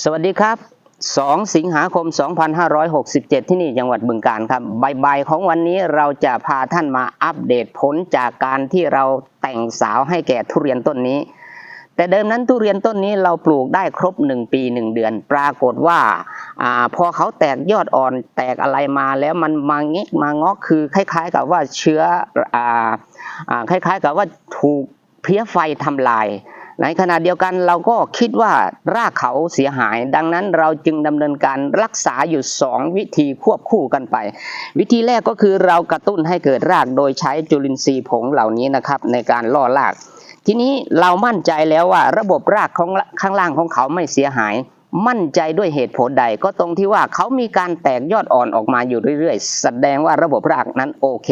สวัสดีครับ 2 สิงหาคม 2567 ที่นี่จังหวัดบึงกาฬครับบ่ายๆของวันนี้เราจะพาท่านมาอัปเดตผลจากการที่เราแต่งสาวให้แก่ทุเรียนต้นนี้ แต่เดิมนั้นทุเรียนต้นนี้เราปลูกได้ครบ 1 ปี 1 เดือน ปรากฏว่าอพอเขาแตกยอดอ่อนแตกอะไรมาแล้วมันมาเง็กมางอกคือคล้าย ๆ กับว่าเชื้อออคล้าย ๆ กับว่าถูกเพี้ยไฟทำลาย ในขณะเดียวกันเราก็คิดว่ารากเขาเสียหาย ดังนั้นเราจึงดำเนินการรักษาอยู่ 2 วิธีควบคู่กันไป วิธีแรกก็คือเรากระตุ้นให้เกิดรากโดยใช้จุลินทรีย์ผงเหล่านี้นะครับในการล่อราก ทีนี้เรามั่นใจแล้วว่าระบบรากของข้างล่างของเขาไม่เสียหายมั่นใจด้วยเหตุผลใดก็ตรงที่ว่าเขามีการแตกยอดอ่อนออกมาอยู่เรื่อยๆ แสดงว่าระบบรากนั้นโอเค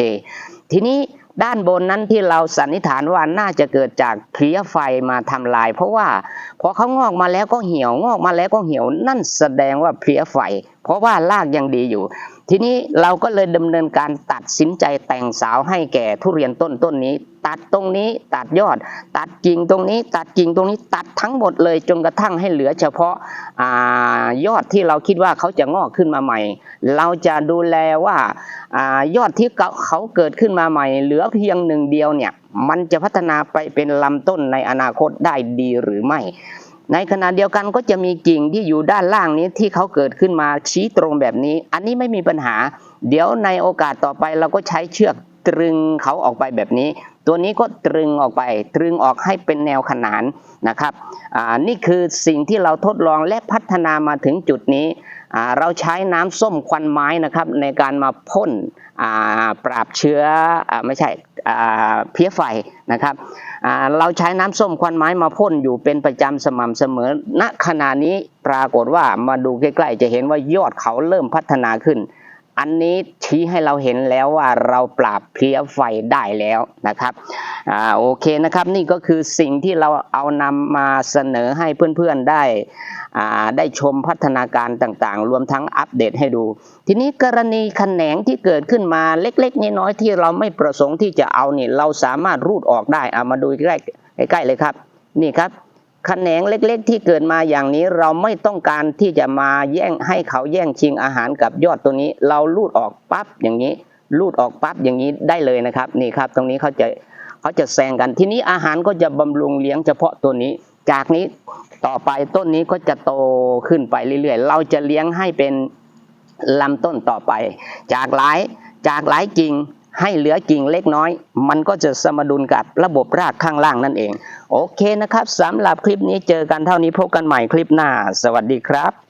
ทีนี้ ด้านบนนั้นที่เราสันนิษฐานว่าน่าจะเกิดจากเพลี้ยไฟมาทำลาย เพราะว่าพอเขางอกมาแล้วก็เหี่ยวงอกมาแล้วก็เหี่ยวนั่นแสดงว่าเพลี้ยไฟ เพราะว่ารากยังดีอยู่ ทีนี้เราก็เลยดำเนินการตัดสินใจแต่งสาวให้แก่ทุเรียนต้นต้นนี้ ตัดตรงนี้ตัดยอด ตัดกิ่งตรงนี้ ตัดกิ่งตรงนี้ตัดทั้งหมดเลยจนกระทั่งให้เหลือเฉพาะอายอดที่เราคิดว่าเขาจะงอกขึ้นมาใหม่ เราจะดูแลว่าอายอดที่เขาเกิดขึ้นมาใหม่ เหลือเพียงหนึ่งเดียวเนี่ยมันจะพัฒนาไปเป็นลำต้นในอนาคตได้ดีหรือไม่ ในขณะเดียวกันก็จะมีกิ่งที่อยู่ด้านล่างนี้ที่เขาเกิดขึ้นมาชี้ตรงแบบนี้ อันนี้ไม่มีปัญหา เดี๋ยวในโอกาสต่อไปเราก็ใช้เชือกตรึงเขาออกไปแบบนี้ ตัวนี้ก็ตรึงออกไป ตรึงออกให้เป็นแนวขนานนะครับนี่คือสิ่งที่เราทดลองและพัฒนามาถึงจุดนี้ เราใช้น้ำส้มควันไม้นะครับในการมาพ่นปราบเชื้ออไม่ใช่ เพี้ยไฟนะครับเราใช้น้ำส้มควันไม้มาพ่นอยู่เป็นประจำสม่ำเสมอ ณขณะนี้ปรากฏว่ามาดูใกล้ๆจะเห็นว่ายอดเขาเริ่มพัฒนาขึ้น อันนี้ชี้ให้เราเห็นแล้วว่าเราปราบเพลี้ยไฟได้แล้วนะครับอ่าโอเคนะครับนี่ก็คือสิ่งที่เราเอานำมาเสนอให้เพื่อนๆได้อ่าได้ชมพัฒนาการต่างๆ รวมทั้งอัปเดตให้ดู ทีนี้กรณีแขนงที่เกิดขึ้นมาเล็กๆน้อยๆที่เราไม่ประสงค์ที่จะเอานี่เราสามารถรูดออกได้เอามาดูใกล้ใกล้เลยครับ นี่ครับ แขนงเล็ก ๆ ที่เกิดมาอย่างนี้เราไม่ต้องการที่จะมาแย่งให้เขาแย่งชิงอาหารกับยอดตัวนี้ เราลูดออกปั๊บอย่างนี้ ลูดออกปั๊บอย่างนี้ได้เลยนะครับนี่ครับ ตรงนี้เขาจะเขาจะแซงกันทีนี้อาหารก็จะบำรุงเลี้ยงเฉพาะตัวนี้ จากนี้ต่อไปต้นนี้ก็จะโตขึ้นไปเรื่อยๆ เราจะเลี้ยงให้เป็นลำต้นต่อไป จากหลายจากหลายกิ่ง ให้เหลือกิ่งเล็กน้อย มันก็จะสมดุลกับระบบรากข้างล่างนั่นเอง โอเคนะครับสำหรับคลิปนี้เจอกันเท่านี้พบกันใหม่คลิปหน้า สวัสดีครับ